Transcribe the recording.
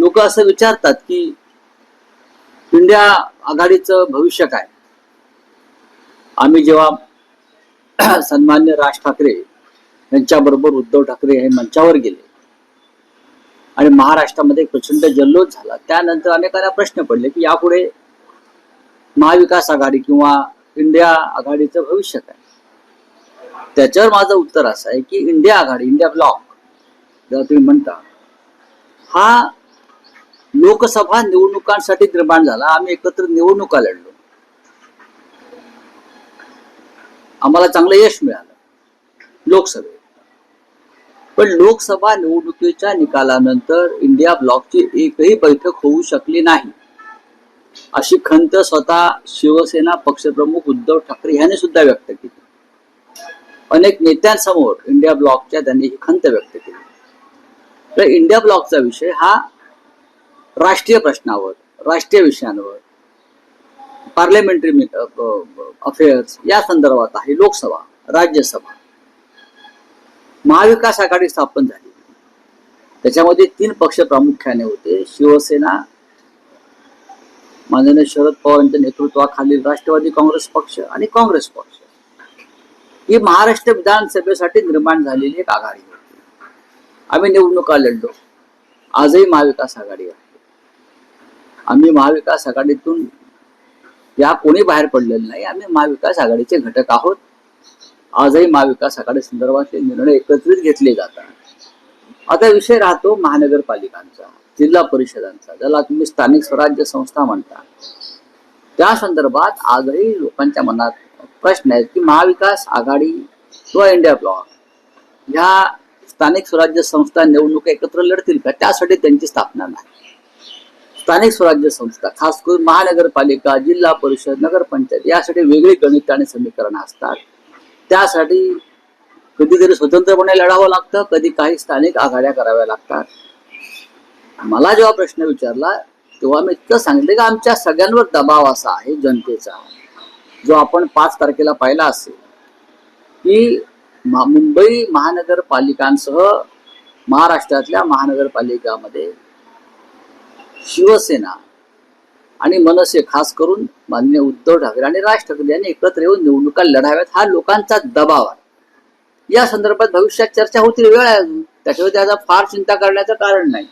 लोक असं विचारतात की इंडिया आघाडीचं भविष्य काय? आम्ही जेव्हा सन्मान्य राज ठाकरे यांच्याबरोबर उद्धव ठाकरे हे मंचावर गेले आणि महाराष्ट्रामध्ये प्रचंड जल्लोष झाला त्यानंतर अनेकांना प्रश्न पडले की यापुढे महाविकास आघाडी किंवा इंडिया आघाडीचं भविष्य काय? त्याच्यावर माझं उत्तर असं आहे की इंडिया आघाडी इंडिया ब्लॉक जर तुम्ही म्हणता हा लोकसभा निवडणुकांसाठी निर्माण झाला. आम्ही एकत्र निवडणुका लढलो. आम्हाला चांगलं यश मिळालं. लोकसभेत. पण लोकसभा निवडणुकीच्या निकालानंतर इंडिया ब्लॉकची एकही बैठक होऊ शकली नाही. अशी खंत स्वतः शिवसेना पक्षप्रमुख उद्धव ठाकरे यांनी सुद्धा व्यक्त केली. अनेक नेत्यांसमोर इंडिया ब्लॉकच्या त्यांनी ही खंत व्यक्त केली. तर इंडिया ब्लॉकचा विषय हा राष्ट्रीय प्रश्नावर राष्ट्रीय विषयांवर पार्लमेंटरी अफेअर्स या संदर्भात आहे लोकसभा राज्यसभा. महाविकास आघाडी स्थापन झाली. त्याच्यामध्ये तीन पक्ष प्रामुख्याने होते शिवसेना माननीय शरद पवार यांच्या नेतृत्वाखालील राष्ट्रवादी काँग्रेस पक्ष आणि काँग्रेस पक्ष. ही महाराष्ट्र विधानसभेसाठी निर्माण झालेली एक आघाडी होती. आम्ही निवडणुका लढलो. आजही महाविकास आघाडी आहे. आम्ही महाविकास आघाडीतून या कोणी बाहेर पडलेलं नाही. आम्ही महाविकास आघाडीचे घटक आहोत. आजही महाविकास आघाडी संदर्भातले निर्णय एकत्रित घेतले जातात. आता विषय राहतो महानगरपालिकांचा जिल्हा परिषदांचा. ज्याला तुम्ही स्थानिक स्वराज्य संस्था म्हणता. त्या संदर्भात आजही लोकांच्या मनात प्रश्न आहेत की महाविकास आघाडी किंवा इंडिया ब्लॉक ह्या स्थानिक स्वराज्य संस्था निवडणुका एकत्र लढतील का? त्यासाठी त्यांची स्थापना नाही. स्थानिक स्वराज्य संस्था खास करून महानगरपालिका जिल्हा परिषद नगरपंचायत यासाठी वेगळी गणित आणि समीकरण असतात. त्यासाठी कधीतरी स्वतंत्रपणे लढावं लागतं कधी काही स्थानिक आघाड्या कराव्या लागतात. मला जेव्हा प्रश्न विचारला तेव्हा मी इतकं सांगितलं की आमच्या सगळ्यांवर दबाव असा आहे जनतेचा जो आपण पाच तारखेला पाहिला असेल की मुंबई महानगरपालिकांसह महाराष्ट्रातल्या महानगरपालिकामध्ये शिवसेना आणि मनसे खास करून माननीय उद्धव ठाकरे आणि राज ठाकरे यांनी एकत्र येऊन निवडणुका लढाव्यात. हा लोकांचा दबाव आहे. या संदर्भात भविष्यात चर्चा होतील वेळ आहे अजून. त्याच्यावर त्याचा फार चिंता करण्याचं कारण नाही.